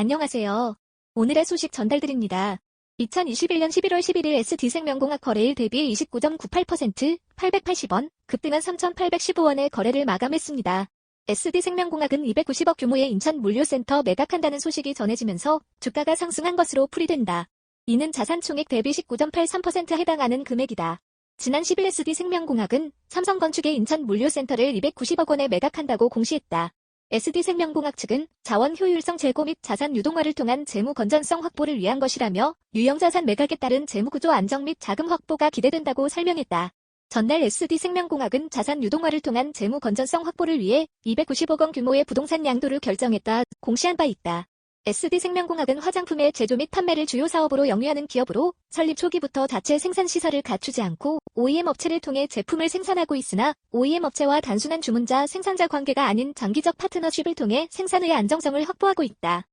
안녕하세요. 오늘의 소식 전달드립니다. 2021년 11월 11일 SD생명공학 거래일 대비 29.98%, 880원, 급등한 3,815원의 거래를 마감했습니다. SD생명공학은 290억 규모의 인천 물류센터 매각한다는 소식이 전해지면서 주가가 상승한 것으로 풀이된다. 이는 자산 총액 대비 19.83%에 해당하는 금액이다. 지난 10일 SD생명공학은 삼성건축의 인천 물류센터를 290억 원에 매각한다고 공시했다. SD생명공학 측은 자원 효율성 제고 및 자산 유동화를 통한 재무 건전성 확보를 위한 것이라며 유형자산 매각에 따른 재무구조 안정 및 자금 확보가 기대된다고 설명했다. 전날 SD생명공학은 자산 유동화를 통한 재무 건전성 확보를 위해 290억 원 규모의 부동산 양도를 결정했다 공시한 바 있다. SD생명공학은 화장품의 제조 및 판매를 주요 사업으로 영위하는 기업으로 설립 초기부터 자체 생산 시설을 갖추지 않고 OEM 업체를 통해 제품을 생산하고 있으나 OEM 업체와 단순한 주문자 생산자 관계가 아닌 장기적 파트너십을 통해 생산의 안정성을 확보하고 있다.